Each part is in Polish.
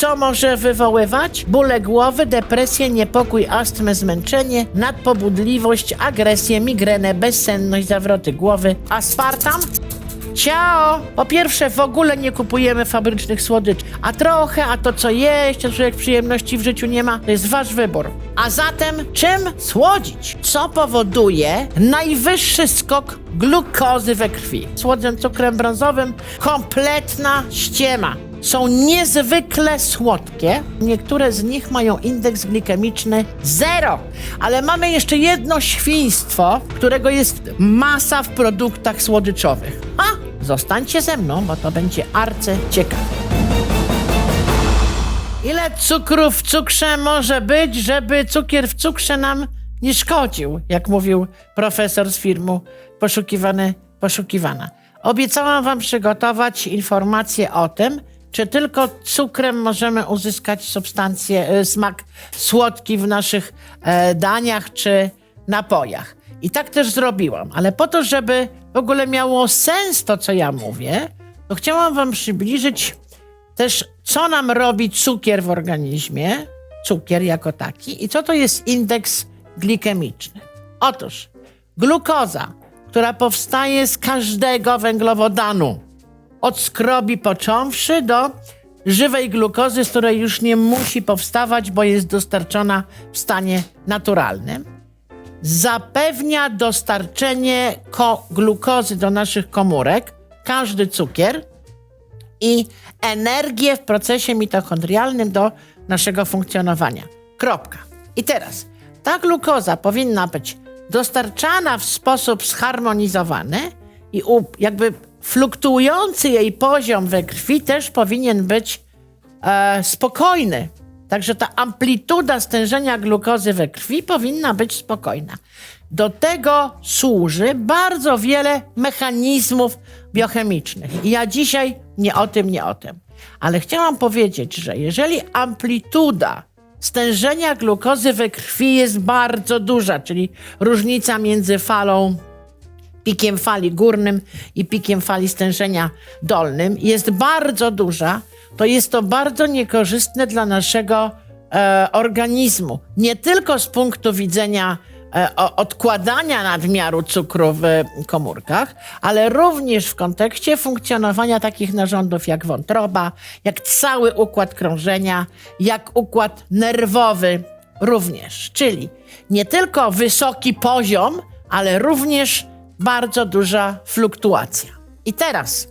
co może wywoływać? Bóle głowy, depresję, niepokój, astmę, zmęczenie, nadpobudliwość, agresję, migrenę, bezsenność, zawroty głowy. Aspartam? Ciao! Po pierwsze, w ogóle nie kupujemy fabrycznych słodyczy. A trochę, a to co jeść, a człowiek przyjemności w życiu nie ma, to jest wasz wybór. A zatem, czym słodzić? Co powoduje najwyższy skok glukozy we krwi? Słodzem cukrem brązowym kompletna ściema. Są niezwykle słodkie. Niektóre z nich mają indeks glikemiczny zero. Ale mamy jeszcze jedno świństwo, którego jest masa w produktach słodyczowych. A, zostańcie ze mną, bo to będzie arce ciekawe. Ile cukru w cukrze może być, żeby cukier w cukrze nam nie szkodził, jak mówił profesor z firmu Poszukiwany, Poszukiwana. Obiecałam wam przygotować informacje o tym, czy tylko cukrem możemy uzyskać substancję, e, smak słodki w naszych e, daniach czy napojach. I tak też zrobiłam, ale po to, żeby w ogóle miało sens to, co ja mówię, to chciałam wam przybliżyć też, co nam robi cukier w organizmie, cukier jako taki, i co to jest indeks glikemiczny. Otóż glukoza, która powstaje z każdego węglowodanu, od skrobi począwszy do żywej glukozy, z której już nie musi powstawać, bo jest dostarczona w stanie naturalnym, zapewnia dostarczenie ko- glukozy do naszych komórek, każdy cukier, i energię w procesie mitochondrialnym do naszego funkcjonowania. Kropka. I teraz ta glukoza powinna być dostarczana w sposób zharmonizowany i jakby fluktuujący jej poziom we krwi też powinien być e, spokojny. Także ta amplituda stężenia glukozy we krwi powinna być spokojna. Do tego służy bardzo wiele mechanizmów biochemicznych. I ja dzisiaj nie o tym, nie o tym. Ale chciałam powiedzieć, że jeżeli amplituda stężenia glukozy we krwi jest bardzo duża, czyli różnica między falą pikiem fali górnym i pikiem fali stężenia dolnym jest bardzo duża, to jest to bardzo niekorzystne dla naszego e, organizmu. Nie tylko z punktu widzenia e, odkładania nadmiaru cukru w komórkach, ale również w kontekście funkcjonowania takich narządów jak wątroba, jak cały układ krążenia, jak układ nerwowy również. Czyli nie tylko wysoki poziom, ale również bardzo duża fluktuacja. I teraz,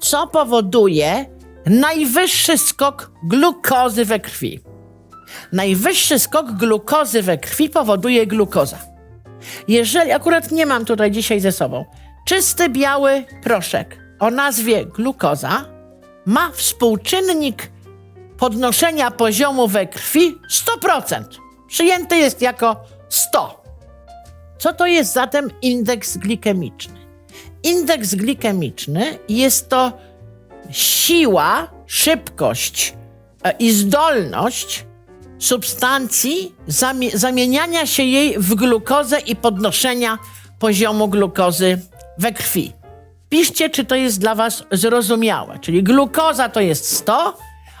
co powoduje najwyższy skok glukozy we krwi? Najwyższy skok glukozy we krwi powoduje glukoza. Jeżeli akurat nie mam tutaj dzisiaj ze sobą, czysty biały proszek o nazwie glukoza ma współczynnik podnoszenia poziomu we krwi 100%. Przyjęty jest jako 100. Co to jest zatem indeks glikemiczny? Indeks glikemiczny jest to siła, szybkość e, i zdolność substancji zamie- zamieniania się jej w glukozę i podnoszenia poziomu glukozy we krwi. Piszcie, czy to jest dla Was zrozumiałe. Czyli glukoza to jest 100,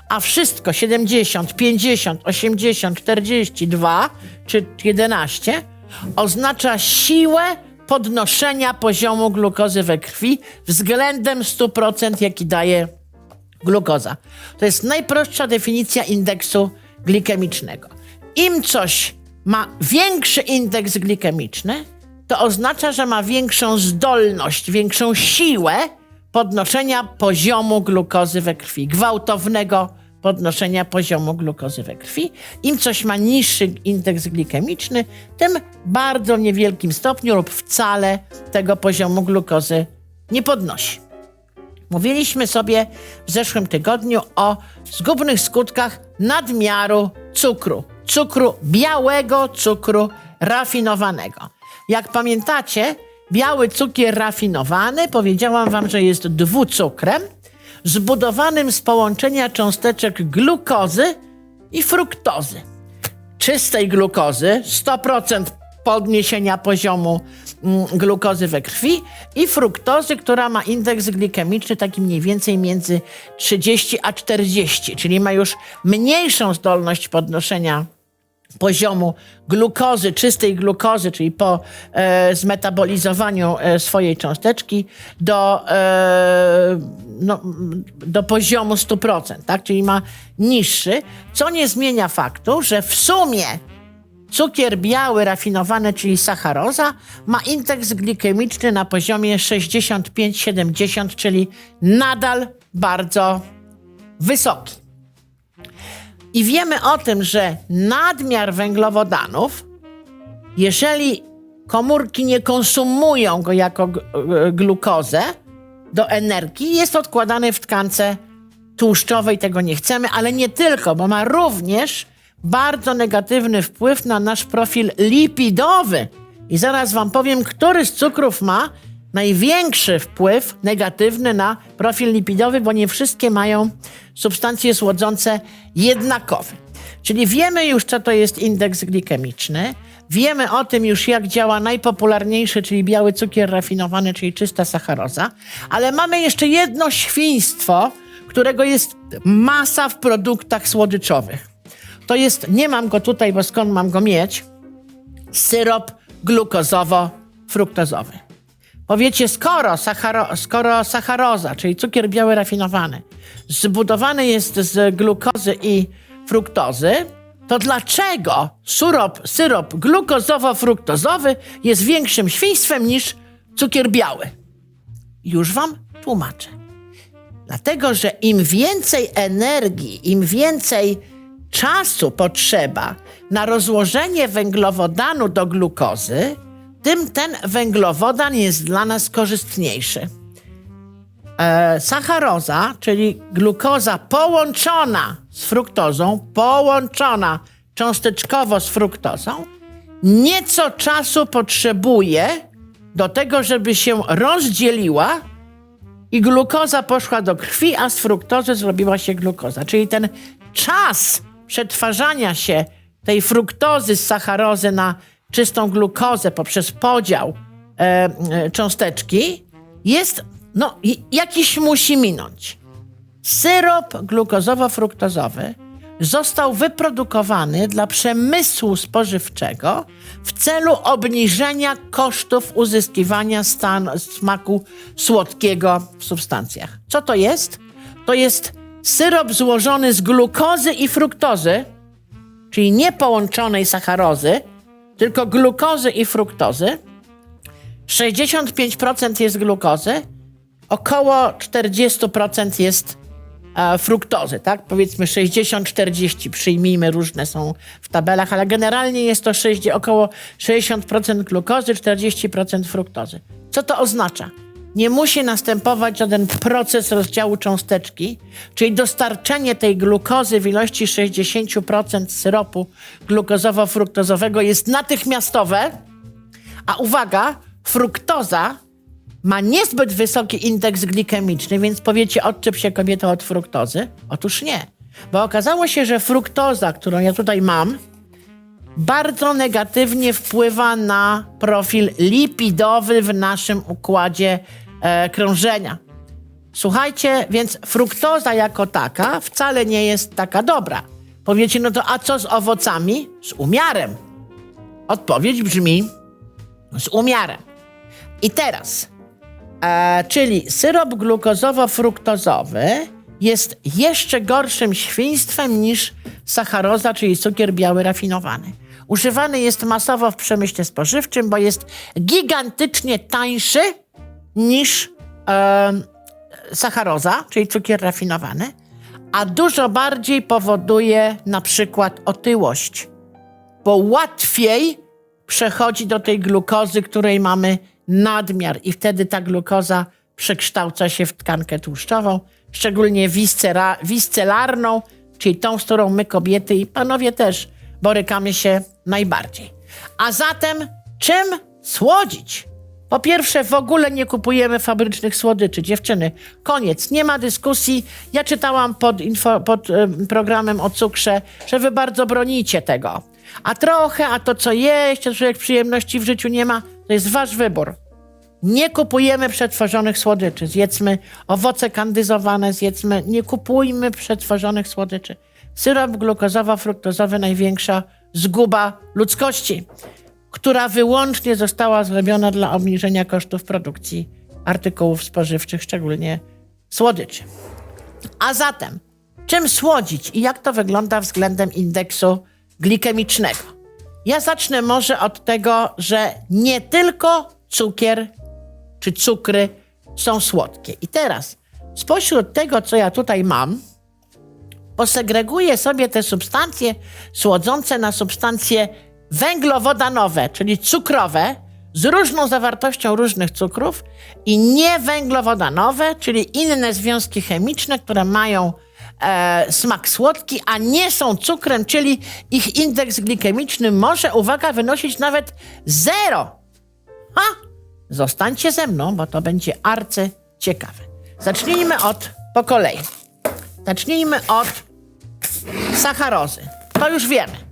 a wszystko 70, 50, 80, 42 czy 11 oznacza siłę podnoszenia poziomu glukozy we krwi względem 100%, jaki daje glukoza. To jest najprostsza definicja indeksu glikemicznego. Im coś ma większy indeks glikemiczny, to oznacza, że ma większą zdolność, większą siłę podnoszenia poziomu glukozy we krwi, gwałtownego podnoszenia poziomu glukozy we krwi. Im coś ma niższy indeks glikemiczny, tym bardzo niewielkim stopniu lub wcale tego poziomu glukozy nie podnosi. Mówiliśmy sobie w zeszłym tygodniu o zgubnych skutkach nadmiaru cukru. Cukru białego, cukru rafinowanego. Jak pamiętacie, biały cukier rafinowany, powiedziałam wam, że jest dwucukrem, zbudowanym z połączenia cząsteczek glukozy i fruktozy. Czystej glukozy 100% podniesienia poziomu mm, glukozy we krwi i fruktozy, która ma indeks glikemiczny taki mniej więcej między 30 a 40, czyli ma już mniejszą zdolność podnoszenia poziomu glukozy, czystej glukozy, czyli po e, zmetabolizowaniu e, swojej cząsteczki do, e, no, do poziomu 100%, tak? czyli ma niższy, co nie zmienia faktu, że w sumie cukier biały rafinowany, czyli sacharoza, ma indeks glikemiczny na poziomie 65-70, czyli nadal bardzo wysoki. I wiemy o tym, że nadmiar węglowodanów, jeżeli komórki nie konsumują go jako g- glukozę do energii, jest odkładany w tkance tłuszczowej. Tego nie chcemy, ale nie tylko, bo ma również bardzo negatywny wpływ na nasz profil lipidowy. I zaraz Wam powiem, który z cukrów ma największy wpływ negatywny na profil lipidowy, bo nie wszystkie mają substancje słodzące jednakowe. Czyli wiemy już, co to jest indeks glikemiczny. Wiemy o tym już, jak działa najpopularniejszy, czyli biały cukier rafinowany, czyli czysta sacharoza. Ale mamy jeszcze jedno świństwo, którego jest masa w produktach słodyczowych. To jest, nie mam go tutaj, bo skąd mam go mieć, syrop glukozowo-fruktozowy. Powiecie, skoro, sacharo, skoro sacharoza, czyli cukier biały rafinowany, zbudowany jest z glukozy i fruktozy, to dlaczego syrop, syrop glukozowo-fruktozowy jest większym świństwem niż cukier biały? Już wam tłumaczę. Dlatego, że im więcej energii, im więcej czasu potrzeba na rozłożenie węglowodanu do glukozy, tym ten węglowodan jest dla nas korzystniejszy. E, sacharoza, czyli glukoza połączona z fruktozą, połączona cząsteczkowo z fruktozą, nieco czasu potrzebuje do tego, żeby się rozdzieliła i glukoza poszła do krwi, a z fruktozy zrobiła się glukoza. Czyli ten czas przetwarzania się tej fruktozy z sacharozy na czystą glukozę poprzez podział e, e, cząsteczki jest, no, jakiś musi minąć. Syrop glukozowo-fruktozowy został wyprodukowany dla przemysłu spożywczego w celu obniżenia kosztów uzyskiwania stan, smaku słodkiego w substancjach. Co to jest? To jest syrop złożony z glukozy i fruktozy, czyli nie połączonej sacharozy, tylko glukozy i fruktozy. 65% jest glukozy, około 40% jest e, fruktozy, tak? Powiedzmy 60-40, przyjmijmy, różne są w tabelach, ale generalnie jest to 60, około 60% glukozy, 40% fruktozy. Co to oznacza? Nie musi następować żaden proces rozdziału cząsteczki, czyli dostarczenie tej glukozy w ilości 60% syropu glukozowo-fruktozowego jest natychmiastowe, a uwaga, fruktoza ma niezbyt wysoki indeks glikemiczny, więc powiecie, odczep się kobieta od fruktozy? Otóż nie. Bo okazało się, że fruktoza, którą ja tutaj mam, bardzo negatywnie wpływa na profil lipidowy w naszym układzie e, krążenia. Słuchajcie, więc fruktoza jako taka wcale nie jest taka dobra. Powiecie, no to a co z owocami? Z umiarem. Odpowiedź brzmi z umiarem. I teraz, e, czyli syrop glukozowo-fruktozowy jest jeszcze gorszym świństwem niż sacharoza, czyli cukier biały rafinowany. Używany jest masowo w przemyśle spożywczym, bo jest gigantycznie tańszy niż e, sacharoza, czyli cukier rafinowany, a dużo bardziej powoduje na przykład otyłość bo łatwiej przechodzi do tej glukozy, której mamy nadmiar i wtedy ta glukoza przekształca się w tkankę tłuszczową, szczególnie viscera, viscelarną, czyli tą, z którą my kobiety i panowie też borykamy się najbardziej. A zatem czym słodzić? Po pierwsze, w ogóle nie kupujemy fabrycznych słodyczy. Dziewczyny, koniec, nie ma dyskusji. Ja czytałam pod, info, pod em, programem o cukrze, że wy bardzo bronicie tego. A trochę, a to co jeść, a człowiek przyjemności w życiu nie ma. To jest wasz wybór. Nie kupujemy przetworzonych słodyczy. Zjedzmy owoce kandyzowane, zjedzmy. Nie kupujmy przetworzonych słodyczy. Syrop glukozowo-fruktozowy największa zguba ludzkości, która wyłącznie została zrobiona dla obniżenia kosztów produkcji artykułów spożywczych, szczególnie słodyczy. A zatem, czym słodzić i jak to wygląda względem indeksu glikemicznego? Ja zacznę może od tego, że nie tylko cukier czy cukry są słodkie. I teraz, spośród tego, co ja tutaj mam, posegreguję sobie te substancje słodzące na substancje węglowodanowe, czyli cukrowe, z różną zawartością różnych cukrów i niewęglowodanowe, czyli inne związki chemiczne, które mają e, smak słodki, a nie są cukrem, czyli ich indeks glikemiczny może, uwaga, wynosić nawet zero. Ha! Zostańcie ze mną, bo to będzie arcy ciekawe. Zacznijmy od po kolei. Zacznijmy od sacharozy. To już wiemy.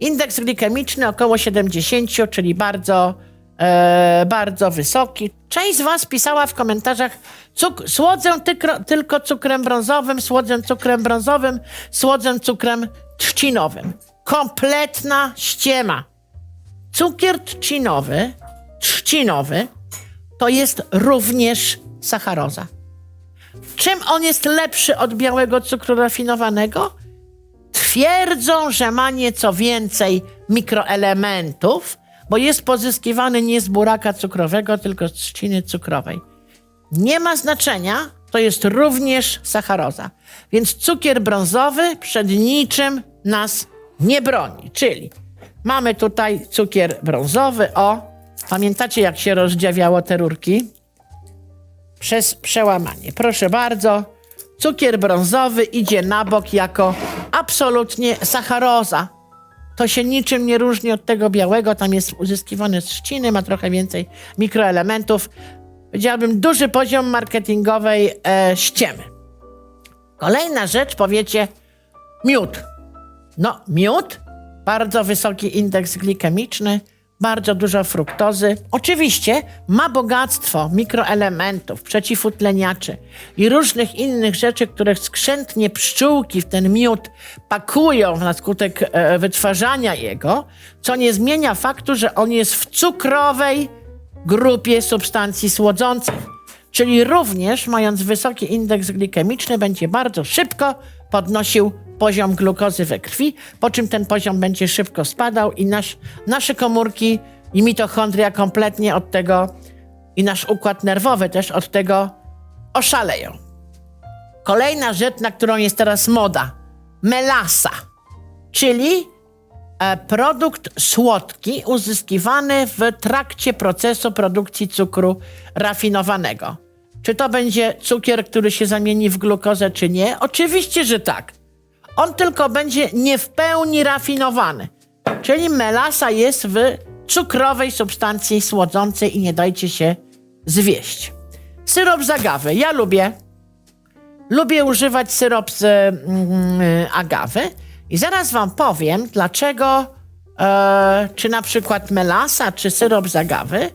Indeks glikemiczny około 70, czyli bardzo, e, bardzo wysoki. Część z Was pisała w komentarzach, cuk- słodzę tykro, tylko cukrem brązowym, słodzę cukrem brązowym, słodzę cukrem trzcinowym. Kompletna ściema. Cukier trzcinowy, trzcinowy to jest również sacharoza. Czym on jest lepszy od białego cukru rafinowanego? Twierdzą, że ma nieco więcej mikroelementów, bo jest pozyskiwany nie z buraka cukrowego, tylko z trzciny cukrowej. Nie ma znaczenia, to jest również sacharoza. Więc cukier brązowy przed niczym nas nie broni. Czyli mamy tutaj cukier brązowy, o, pamiętacie jak się rozdziawiało te rurki? Przez przełamanie. Proszę bardzo, cukier brązowy idzie na bok jako absolutnie sacharoza. To się niczym nie różni od tego białego, tam jest uzyskiwany z trzciny, ma trochę więcej mikroelementów. Powiedziałabym, duży poziom marketingowej e, ściemy. Kolejna rzecz, powiecie, miód. No, miód, bardzo wysoki indeks glikemiczny, bardzo dużo fruktozy. Oczywiście ma bogactwo mikroelementów, przeciwutleniaczy i różnych innych rzeczy, które skrzętnie pszczółki w ten miód pakują na skutek e, wytwarzania jego, co nie zmienia faktu, że on jest w cukrowej grupie substancji słodzących. Czyli również, mając wysoki indeks glikemiczny, będzie bardzo szybko podnosił poziom glukozy we krwi, po czym ten poziom będzie szybko spadał i nasz, nasze komórki i mitochondria kompletnie od tego i nasz układ nerwowy też od tego oszaleją. Kolejna rzecz, na którą jest teraz moda. Melasa, czyli e, produkt słodki uzyskiwany w trakcie procesu produkcji cukru rafinowanego. Czy to będzie cukier, który się zamieni w glukozę, czy nie? Oczywiście, że tak. On tylko będzie nie w pełni rafinowany. Czyli melasa jest w cukrowej substancji słodzącej i nie dajcie się zwieść. Syrop z agawy. Ja lubię. Lubię używać syrop z mm, agawy i zaraz wam powiem, dlaczego e, czy na przykład melasa, czy syrop z agawy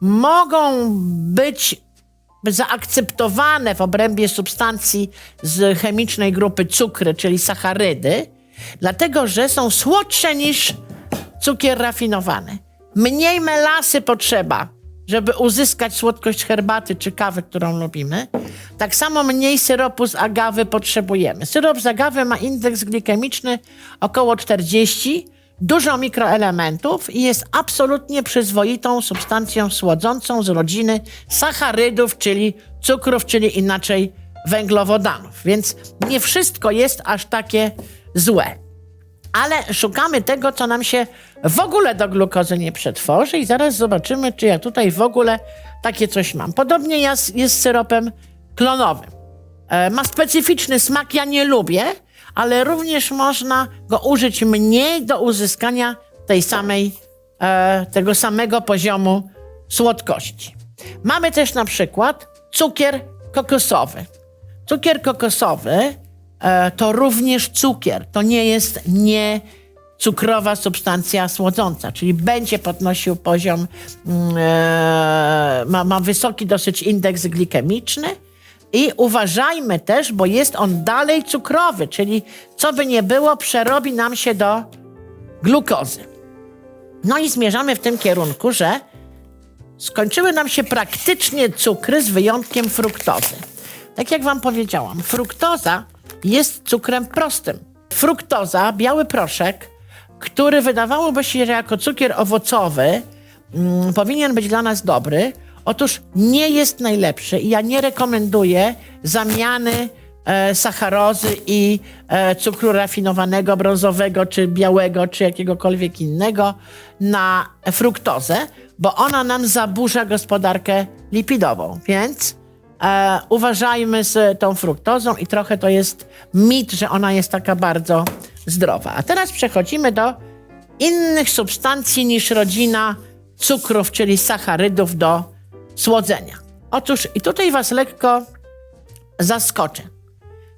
mogą być zaakceptowane w obrębie substancji z chemicznej grupy cukry, czyli sacharydy, dlatego że są słodsze niż cukier rafinowany. Mniej melasy potrzeba, żeby uzyskać słodkość herbaty czy kawy, którą lubimy. Tak samo mniej syropu z agawy potrzebujemy. Syrop z agawy ma indeks glikemiczny około 40, dużo mikroelementów i jest absolutnie przyzwoitą substancją słodzącą z rodziny sacharydów, czyli cukrów, czyli inaczej węglowodanów. Więc nie wszystko jest aż takie złe. Ale szukamy tego, co nam się w ogóle do glukozy nie przetworzy i zaraz zobaczymy, czy ja tutaj w ogóle takie coś mam. Podobnie jest, z syropem klonowym. E, ma specyficzny smak, ja nie lubię, ale również można go użyć mniej do uzyskania tej samej, e, tego samego poziomu słodkości. Mamy też na przykład cukier kokosowy. Cukier kokosowy e, to również cukier. To nie jest nie cukrowa substancja słodząca, czyli będzie podnosił poziom, mm, e, ma, ma wysoki dosyć indeks glikemiczny. I uważajmy też, bo jest on dalej cukrowy, czyli co by nie było, przerobi nam się do glukozy. No i zmierzamy w tym kierunku, że skończyły nam się praktycznie cukry z wyjątkiem fruktozy. Tak jak wam powiedziałam, fruktoza jest cukrem prostym. Fruktoza, biały proszek, który wydawałoby się, jako cukier owocowy mm, powinien być dla nas dobry, otóż nie jest najlepszy i ja nie rekomenduję zamiany e, sacharozy i e, cukru rafinowanego, brązowego, czy białego, czy jakiegokolwiek innego na fruktozę, bo ona nam zaburza gospodarkę lipidową. Więc e, uważajmy z tą fruktozą i trochę to jest mit, że ona jest taka bardzo zdrowa. A teraz przechodzimy do innych substancji niż rodzina cukrów, czyli sacharydów do słodzenia. Otóż i tutaj was lekko zaskoczę.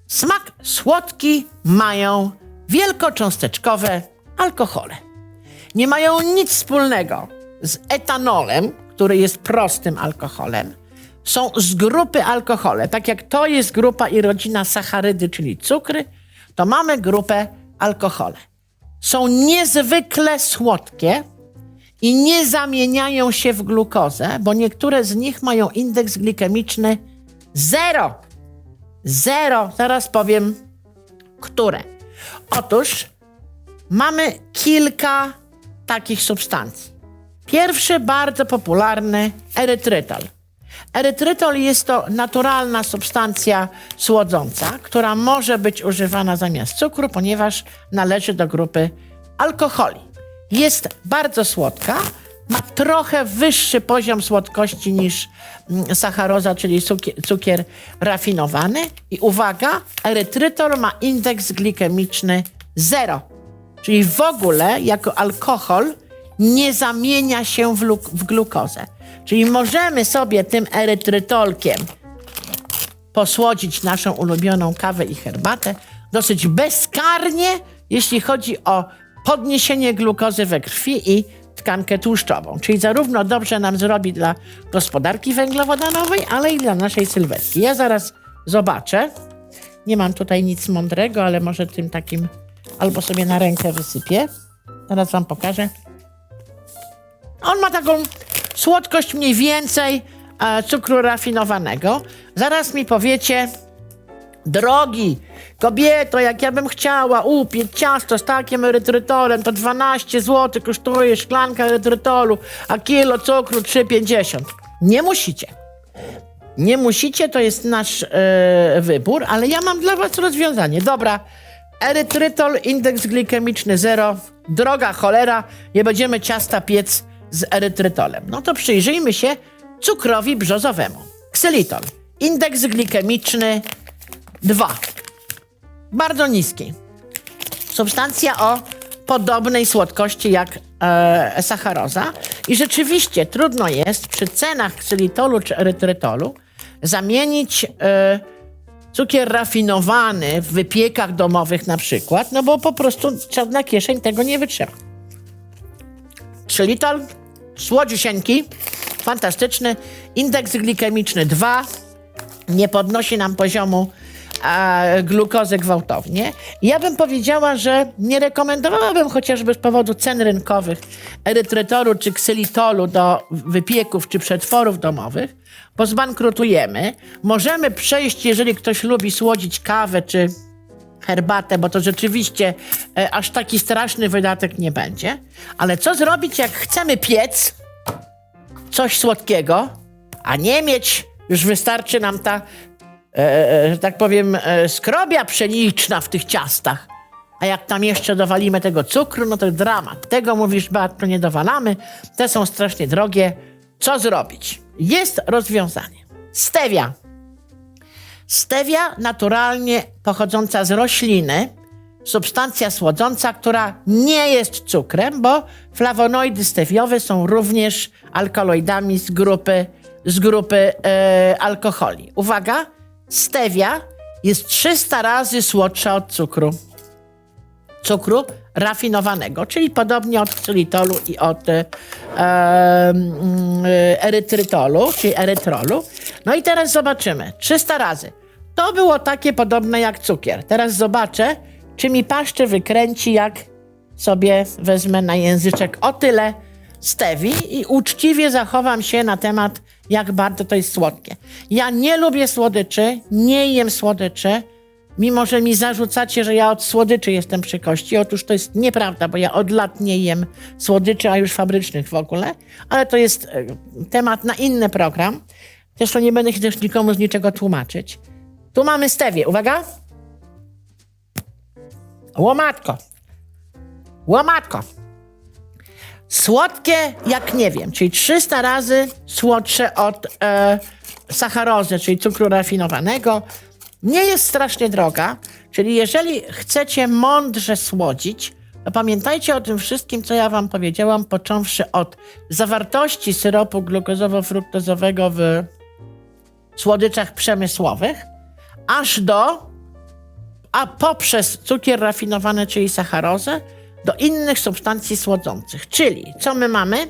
Smak słodki mają wielkocząsteczkowe alkohole. Nie mają nic wspólnego z etanolem, który jest prostym alkoholem. Są z grupy alkohole. Tak jak to jest grupa i rodzina sacharydy, czyli cukry, to mamy grupę alkohole. Są niezwykle słodkie i nie zamieniają się w glukozę, bo niektóre z nich mają indeks glikemiczny zero. Zero. Zaraz powiem, które. Otóż mamy kilka takich substancji. Pierwszy, bardzo popularny, erytrytol. Erytrytol jest to naturalna substancja słodząca, która może być używana zamiast cukru, ponieważ należy do grupy alkoholi. Jest bardzo słodka, ma trochę wyższy poziom słodkości niż mm, sacharoza, czyli cukier, rafinowany. I uwaga, erytrytol ma indeks glikemiczny 0, czyli w ogóle jako alkohol nie zamienia się w, w glukozę. Czyli możemy sobie tym erytrytolkiem posłodzić naszą ulubioną kawę i herbatę dosyć bezkarnie, jeśli chodzi o podniesienie glukozy we krwi i tkankę tłuszczową. Czyli zarówno dobrze nam zrobi dla gospodarki węglowodanowej, ale i dla naszej sylwetki. Ja zaraz zobaczę. Nie mam tutaj nic mądrego, ale może tym takim albo sobie na rękę wysypię. Zaraz wam pokażę. On ma taką słodkość mniej więcej e, cukru rafinowanego. Zaraz mi powiecie, drogi kobieto, jak ja bym chciała upiec ciasto z takim erytrytolem, to 12 zł kosztuje szklanka erytrytolu, a kilo cukru 3,50. Nie musicie. Nie musicie, to jest nasz e, wybór, ale ja mam dla was rozwiązanie. Dobra, erytrytol, indeks glikemiczny 0, droga cholera, nie będziemy ciasta piec z erytrytolem. No to przyjrzyjmy się cukrowi brzozowemu. Ksylitol, indeks glikemiczny 2. Bardzo niski. Substancja o podobnej słodkości jak e, sacharoza. I rzeczywiście trudno jest przy cenach ksylitolu czy erytrytolu zamienić e, cukier rafinowany w wypiekach domowych na przykład, no bo po prostu żadna kieszeń tego nie wytrzyma. Ksylitol, słodziusieńki, fantastyczny, indeks glikemiczny 2, nie podnosi nam poziomu e, glukozy gwałtownie. Ja bym powiedziała, że nie rekomendowałabym chociażby z powodu cen rynkowych erytrytolu czy ksylitolu do wypieków czy przetworów domowych, bo zbankrutujemy. Możemy przejść, jeżeli ktoś lubi słodzić kawę czy herbatę, bo to rzeczywiście e, aż taki straszny wydatek nie będzie. Ale co zrobić, jak chcemy piec coś słodkiego, a nie mieć, już wystarczy nam ta, e, e, że tak powiem, e, skrobia pszeniczna w tych ciastach. A jak tam jeszcze dowalimy tego cukru, no to dramat. Tego mówisz, Beatko, nie dowalamy. Te są strasznie drogie. Co zrobić? Jest rozwiązanie. Stevia. Stevia naturalnie pochodząca z rośliny, substancja słodząca, która nie jest cukrem, bo flawonoidy steviowe są również alkaloidami z grupy, z grupy e, alkoholi. Uwaga, stevia jest 300 razy słodsza od cukru. cukru rafinowanego, czyli podobnie od xylitolu i od e, mm, erytrytolu, czyli erytrolu. No i teraz zobaczymy. 300 razy. To było takie podobne jak cukier. Teraz zobaczę, czy mi paszczę wykręci, jak sobie wezmę na języczek o tyle stewi i uczciwie zachowam się na temat, jak bardzo to jest słodkie. Ja nie lubię słodyczy, nie jem słodyczy, mimo że mi zarzucacie, że ja od słodyczy jestem przy kości. Otóż to jest nieprawda, bo ja od lat nie jem słodyczy, a już fabrycznych w ogóle, ale to jest e, temat na inny program. Zresztą nie będę się też nikomu z niczego tłumaczyć. Tu mamy stewię, uwaga. Łomatko. Łomatko. Słodkie jak nie wiem, czyli 300 razy słodsze od e, sacharozy, czyli cukru rafinowanego. Nie jest strasznie droga, czyli jeżeli chcecie mądrze słodzić, to pamiętajcie o tym wszystkim, co ja wam powiedziałam, począwszy od zawartości syropu glukozowo-fruktozowego w słodyczach przemysłowych, aż do, a poprzez cukier rafinowany, czyli sacharozę, do innych substancji słodzących. Czyli co my mamy?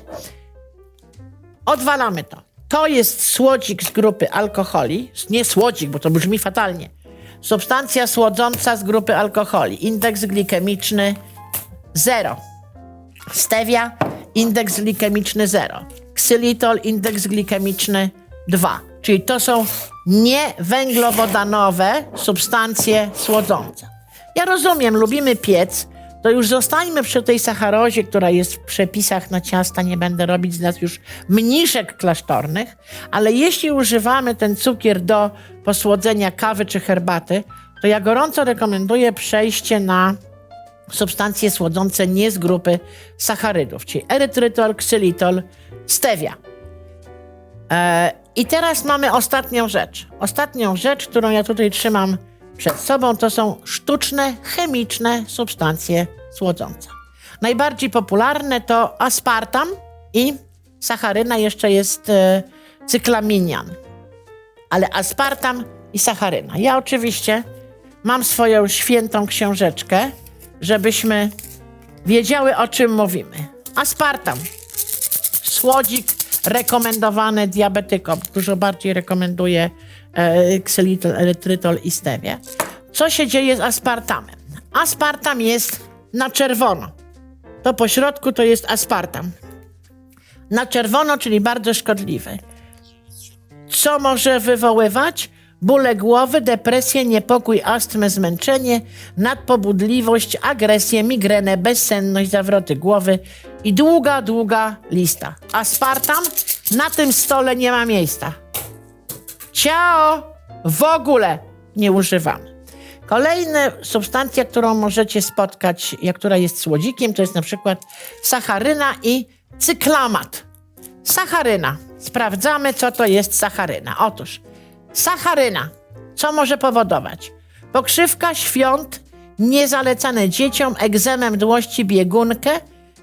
Odwalamy to. To jest słodzik z grupy alkoholi. Nie słodzik, bo to brzmi fatalnie. Substancja słodząca z grupy alkoholi. Indeks glikemiczny 0. Stevia, indeks glikemiczny 0. Ksylitol, indeks glikemiczny 2. Czyli to są niewęglowodanowe substancje słodzące. Ja rozumiem, lubimy piec, to już zostańmy przy tej sacharozie, która jest w przepisach na ciasta. Nie będę robić z nas już mniszek klasztornych, ale jeśli używamy ten cukier do posłodzenia kawy czy herbaty, to ja gorąco rekomenduję przejście na substancje słodzące nie z grupy sacharydów, czyli erytrytol, ksylitol, stevia. E, I teraz mamy ostatnią rzecz. Ostatnią rzecz, którą ja tutaj trzymam przed sobą, to są sztuczne, chemiczne substancje słodzące. Najbardziej popularne to aspartam i sacharyna, jeszcze jest e, cyklaminian. Ale aspartam i sacharyna. Ja oczywiście mam swoją świętą książeczkę, żebyśmy wiedziały, o czym mówimy. Aspartam. Słodzik rekomendowany diabetykom. Dużo bardziej rekomenduję ksylitol, erytrytol i stewię. Co się dzieje z aspartamem? Aspartam jest na czerwono. To po środku to jest aspartam. Na czerwono, czyli bardzo szkodliwy. Co może wywoływać? Bóle głowy, depresję, niepokój, astmę, zmęczenie, nadpobudliwość, agresję, migrenę, bezsenność, zawroty głowy i długa, długa lista. Aspartam na tym stole nie ma miejsca. Ciao! W ogóle nie używamy. Kolejna substancja, którą możecie spotkać, jak która jest słodzikiem, to jest na przykład sacharyna i cyklamat. Sacharyna. Sprawdzamy, co to jest sacharyna. Otóż sacharyna. Co może powodować? Pokrzywka, świąt, niezalecane dzieciom, egzemę mdłości, biegunkę,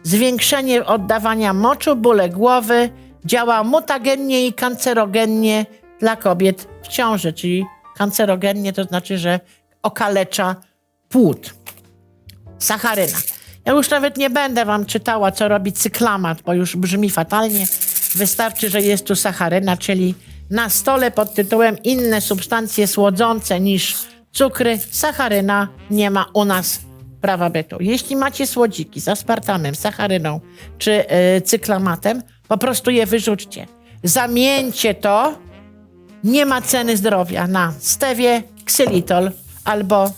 zwiększenie oddawania moczu, bóle głowy, działa mutagennie i kancerogennie dla kobiet w ciąży, czyli kancerogennie to znaczy, że okalecza płód. Sacharyna. Ja już nawet nie będę wam czytała, co robi cyklamat, bo już brzmi fatalnie. Wystarczy, że jest tu sacharyna, czyli na stole pod tytułem inne substancje słodzące niż cukry, sacharyna nie ma u nas prawa bytu. Jeśli macie słodziki z aspartamem, sacharyną czy yy, cyklamatem, po prostu je wyrzućcie. Zamieńcie to, nie ma ceny zdrowia na stewie, ksylitol albo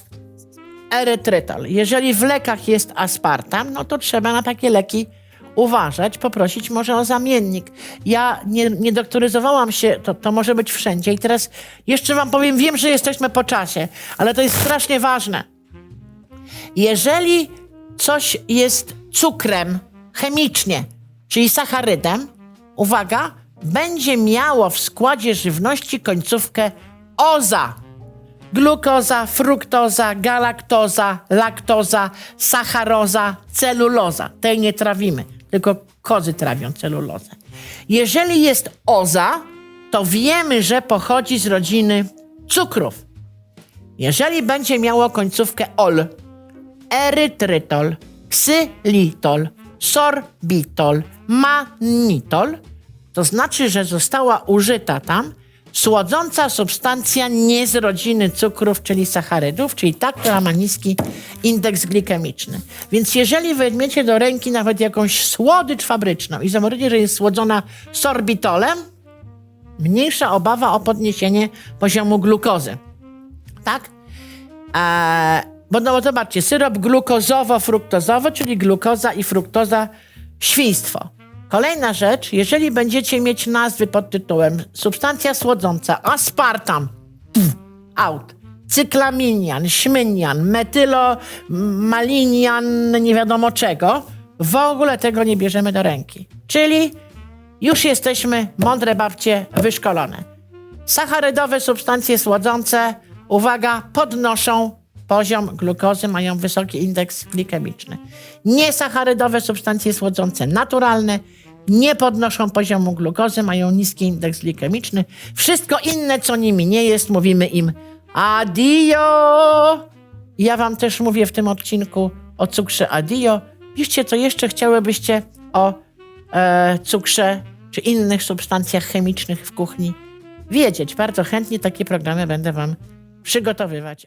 erytrytol. Jeżeli w lekach jest aspartam, no to trzeba na takie leki uważać, poprosić może o zamiennik. Ja nie, nie doktoryzowałam się, to, to może być wszędzie. I teraz jeszcze wam powiem, wiem, że jesteśmy po czasie, ale to jest strasznie ważne. Jeżeli coś jest cukrem chemicznie, czyli sacharydem, uwaga, będzie miało w składzie żywności końcówkę oza. Glukoza, fruktoza, galaktoza, laktoza, sacharoza, celuloza. Tej nie trawimy, tylko kozy trawią celulozę. Jeżeli jest oza, to wiemy, że pochodzi z rodziny cukrów. Jeżeli będzie miało końcówkę ol, erytrytol, ksylitol, sorbitol, mannitol, to znaczy, że została użyta tam słodząca substancja nie z rodziny cukrów, czyli sacharydów, czyli ta, która ma niski indeks glikemiczny. Więc jeżeli weźmiecie do ręki nawet jakąś słodycz fabryczną i zobaczycie, że jest słodzona sorbitolem, mniejsza obawa o podniesienie poziomu glukozy. Tak? Eee, bo no bo zobaczcie, syrop glukozowo-fruktozowy, czyli glukoza i fruktoza, świństwo. Kolejna rzecz, jeżeli będziecie mieć nazwy pod tytułem substancja słodząca, aspartam, pff, out, cyklaminian, szmynian, metylomalinian, nie wiadomo czego, w ogóle tego nie bierzemy do ręki. Czyli już jesteśmy mądre babcie wyszkolone. Sacharydowe substancje słodzące, uwaga, podnoszą poziom glukozy, mają wysoki indeks glikemiczny. Niesacharydowe substancje słodzące naturalne nie podnoszą poziomu glukozy, mają niski indeks glikemiczny. Wszystko inne, co nimi nie jest, mówimy im adio. Ja wam też mówię w tym odcinku o cukrze adio. Piszcie, co jeszcze chciałybyście o e, cukrze czy innych substancjach chemicznych w kuchni wiedzieć. Bardzo chętnie takie programy będę wam przygotowywać.